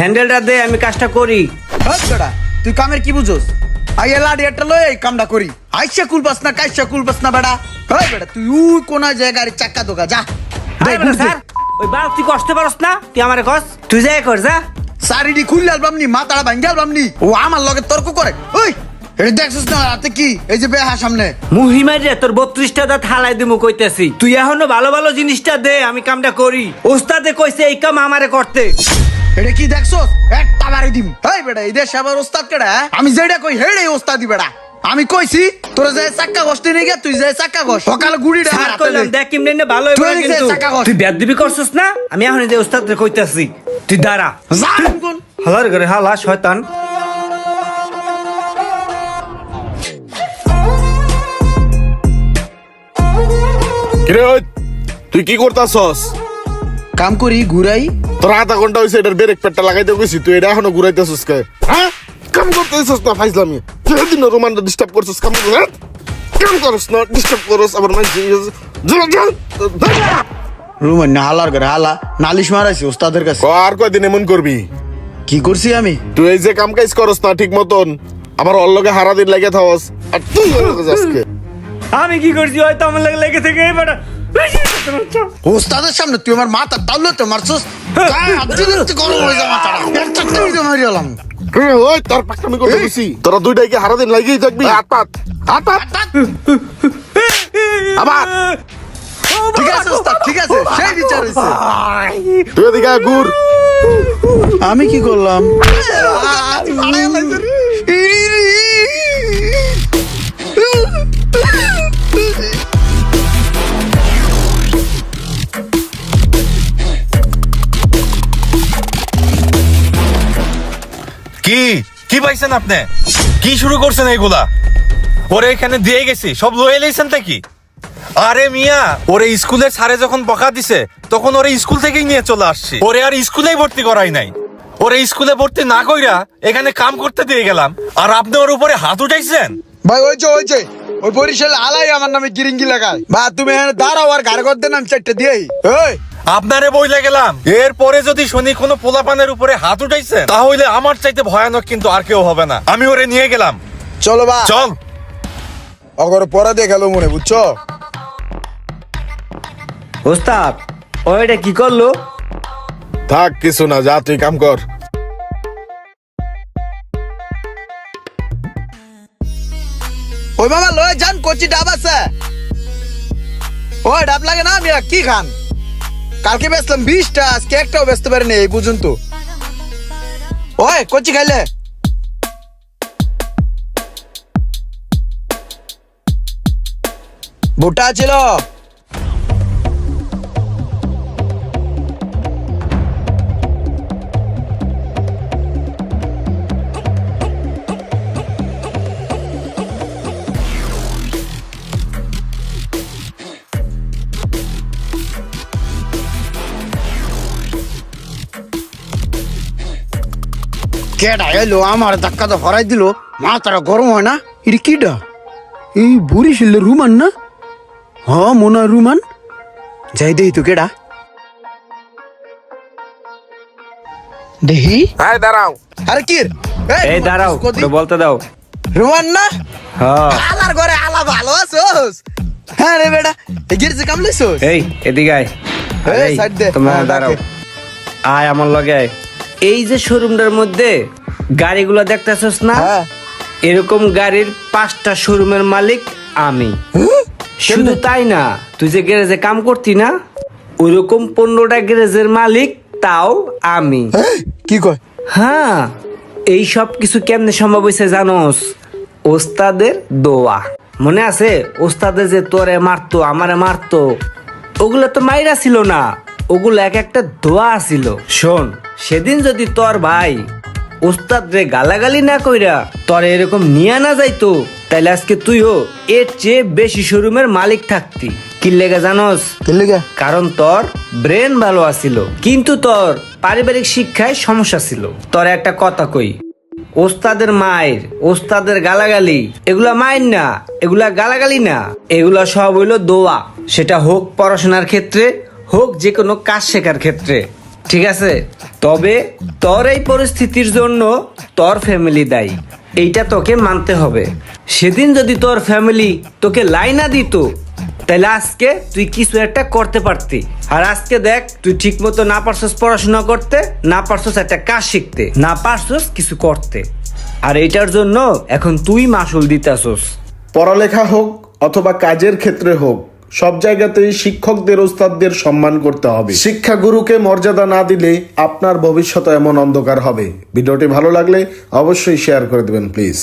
হ্যান্ডেলটা দে আমি কাজটা করি। বেড়া তুই কামের কি বুঝোস? আই লাডি একটা লই এই কামটা করি। আইসা কুলপাস না কাইসা কুলপাস না বেড়া। হয় বেড়া তুই উই কোন জায়গায় চাক্কা দোকা যা। আরে বেটা, স্যার ওই বাল তুই কষ্ট পারস না তুই আমারে কস তুই যাই কর যা। সারিডি খুললে আলবামনি মাথাটা ভাঙ্গে আলবামনি ও আমার লগে তর্ক করে। ওই এটা দেখছিস না রাতে কি? এই যে বেহা সামনে। মুহিমার রে তোর বত্রিশটা দাঁত হালাই দিমু কইতেছি। তুই এখনও ভালো ভালো জিনিসটা দে আমি কামটা করি। ওস্তাদে কইছে এই কাম আমারে করতে। এটা কি দেখছস? একটা বাড়ি দিম। এই বেটা এই দেশে আবার ওস্তাদ কেডা হ্যাঁ? আমি যেটা কই হেড়ে ওস্তাদি বেড়া আমি কইছি তোরা যায় চাক্কা ঘষতে নিয়ে গিয়া তুই যায় চাক্কা ঘষ সকালে আমার কইলাম দেখ কেমনে নে ভালো হইবে কিন্তু। তুই বেদবি করছিস না? আমি এখন যে ওস্তাদ রে কইতাছি। তুই দাঁড়া। হালার ঘরে হালা শয়তান। কিরে তুই কি করতাছস? কাম করি ঘুরাই। তোর আধা ঘণ্টা হয়েছে এটার ব্রেক প্যাডটা লাগাইতে গেছি তুই এটা এখনও ঘুরাইতেছস কে? হ্যাঁ? কাম করতেছস না ফাইজলামি? যেদিন রোমানটা ডিস্টার্ব করছস কাম করছ হ্যাঁ? কাম করস না ডিস্টার্ব করস আবার মানে রুমান না হালার ঘরে হালা। নালিশ মারাইছি ওস্তাদের কাছে। আর কয়দিন এমন করবি? কি করছি আমি? তুই এই যে কাম কাজ করস না ঠিক মতন আবার ওর লগে হারা দিন লাগে থাকস আর তুই আজকে আমি কি করছি? হয়তো আমার লাগে লেগে থেকে এই বেটা ওস্তাদের সামনে তুই আমার মাথা তাহলে তো মারছস হয়ে ওই তোর পাকনামি তোরা দুইটাই কি হারা দিন লাগিয়ে থাকবি। হাত পাত হাত পাত আবার। ঠিক আছে ওস্তাদ ঠিক আছে। সেই বিচার হইছে। তুই এদিকে ঘুর আমি কি করলাম? পাইছেন আপনি? কি শুরু করছেন এইগুলা? ওরে এখানে দিয়ে গেছি, সব লয়ে লাইছেন কি? আরে মিয়া, ওরে স্কুলের সারে যখন বকা দিছে, তখন ওরে স্কুল থেকেই নিয়ে চলে আসছি। ওরে আর স্কুলেই ভর্তি করাই নাই। ওরে স্কুলে ভর্তি না কইরা এখানে কাম করতে দিয়ে গেলাম। আর আপনি ওর উপরে হাত উঠাইছেন? ভাই, ওই যে ওই যে। ওই বরিশাল আলাই আমার নামে গিরিঙ্গি লাগায়। বা তুমি এখানে দাঁড়াও আর গাড়ি করতে নাম চারটে দিয়েই ওই। আপনারে বইলে গেলাম। এরপরে যদি শুনি কোনো পোলাপানের উপরে হাত উঠাইছে তাহলে আমার চাইতে ভয়ানক কিন্তু আর কেউ হবে না। আমি ওরে নিয়ে গেলাম। চলো বা। চল। অগর পরে দেখাল মনে বুঝছ? ওস্তাদ ওইটা কি করল? থাক কিছু না যা তুই কাম কর। ওই বাবা লয়ে যান, কচি ডাব আছে। ওই ডাব লাগে না, আমি কি খান কালকে বেচলাম বিশটা, আজকে একটাও বেচতে পারিনি, এই বুঝুন তো। ওই, কচি খাইলে। ভুট্টা ছিল। কেডা এলো? আমার ধাক্কা তো হরাই দিল। মাথাটা গরম হয় না? এটা কিডা? এই বুড়ি শিল্লে রুমান না? হ মনে হয় রুমান। যাই দেই তো কেডা। দেহি? হ্যাঁ দাঁড়াও। আরে কি? এই দাঁড়াও? ওটা বলতে দাও। রুমান না? হ্যাঁ আলার ঘরে আলা ভালো আছোস। হ্যাঁ রে বেটা এগিয়ে যে কামলেছোস এই এদিকে আয়। এই, side দে। তোমরা হ্যাঁ, দাঁড়াও। আয় আমার লগে আয়। এই যে শোরুমটার মধ্যে গাড়িগুলো দেখতেছস না? হ্যাঁ। এরকম গাড়ির পাঁচটা শোরুমের মালিক আমি। শুধু তাই না তুই যে গ্যারেজে কাম করতি না ওইরকম পনেরোটা গ্যারেজের মালিক তাও আমি। কি কয়? হ্যাঁ এই সব কিছু কেমনে সম্ভব হয়েছে জানোস? ওস্তাদের দোয়া। মনে আছে? ওস্তাদে যে তোরে মারতো আমারে মারতো ওগুলো তো মাইরা ছিল না। ওগুলো এক একটা দোয়া ছিল শোন সেদিন যদি তোর ভাই ওস্তাদ রে গালাগালি না কইরা তোর এরকম নিয়ে না যাইতো তাইলে আজকে তুইও এর চেয়ে বেশি শোরুমের মালিক থাকতি। কি লেগে জানোস? কি লেগে? কারণ তোর ব্রেন ভালো আছিল কিন্তু তোর পারিবারিক শিক্ষায় সমস্যা ছিল। তোর একটা কথা কই ওস্তাদের মায়ের ওস্তাদের গালাগালি এগুলা মায়ের না এগুলা গালাগালি না এগুলা সব হইল দোয়া। সেটা হোক পড়াশোনার ক্ষেত্রে হোক যে কোনো কাজ শেখার ক্ষেত্রে, ঠিক আছে? তবে তোর এই পরিস্থিতির জন্য তোর ফ্যামিলি দায়ী। এইটা তোকে মানতে হবে। সেদিন যদি তোর ফ্যামিলি তোকে লাইনা দিত, তাহলে আজকে তুই কিছু একটা করতে পারতি। আর আজকে দেখ, তুই ঠিক মতো না পারছস পড়াশোনা করতে, না পারছস একটা কাজ শিখতে, না পারছস কিছু করতে। আর এইটার জন্য এখন তুই মাসুল দিতাছস। পড়ালেখা হোক অথবা কাজের ক্ষেত্রে হোক সব জায়গাতেই শিক্ষকদের, ওস্তাদদের সম্মান করতে হবে। শিক্ষা গুরুকে মর্যাদা না দিলে আপনার ভবিষ্যৎ এমন অন্ধকার হবে। ভিডিওটি ভালো লাগলে অবশ্যই শেয়ার করে দেবেন প্লিজ